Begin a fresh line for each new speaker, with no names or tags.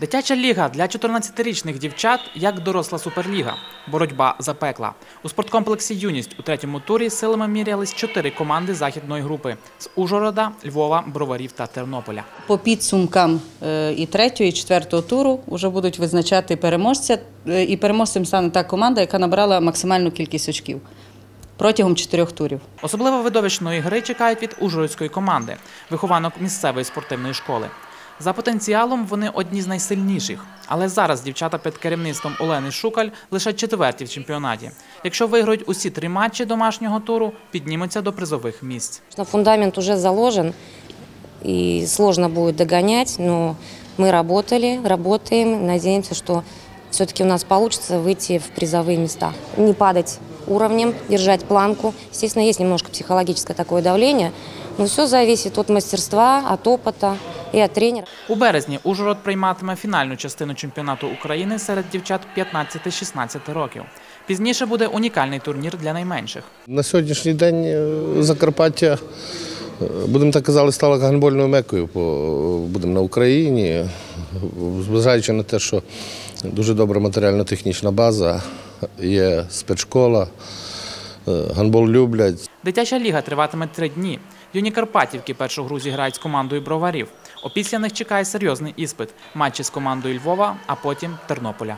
Дитяча ліга для 14-річних дівчат як доросла суперліга. Боротьба запекла. У спорткомплексі Юність у третьому турі силами мірялись чотири команди західної групи з Ужгорода, Львова, Броварів та Тернополя.
По підсумкам е, і третього, і четвертого туру вже будуть визначати переможця. Е, І переможцем стане та команда, яка набрала максимальну кількість очків протягом чотирьох турів.
Особливо видовищної гри чекають від ужгородської команди, вихованок місцевої спортивної школи. За потенціалом вони одні з найсильніших. Але зараз дівчата під керівництвом Олени Шукаль лише четверті в чемпіонаті. Якщо виграють усі три матчі домашнього туру, піднімуться до призових місць.
Что Фундамент уже заложен, и сложно будет догонять, но мы работали, работаем, надеемся, что все-таки у нас получится выйти в призовые места. Не падать уровнем, держать планку. Естественно, есть немножко психологическое такое давление, но все зависит от мастерства, от опыта и от тренера.
У березні Ужгород прийматиме фінальну частину чемпіонату України серед дівчат 15-16 років. Пізніше буде унікальний турнір для найменших.
На сьогоднішній день е, Закарпаття, е, будемо так казали, стало гандбольною мекою. Будемо на Україні, зважаючи на те, що дуже добра матеріально-технічна база, є спецшкола, е, гандбол люблять.
Дитяча ліга триватиме три дні. Юні Карпатівки першу гру зіграють з командою броварів. Опісля них чекає серйозний іспит матчі з командою Львова, а потім Тернополя.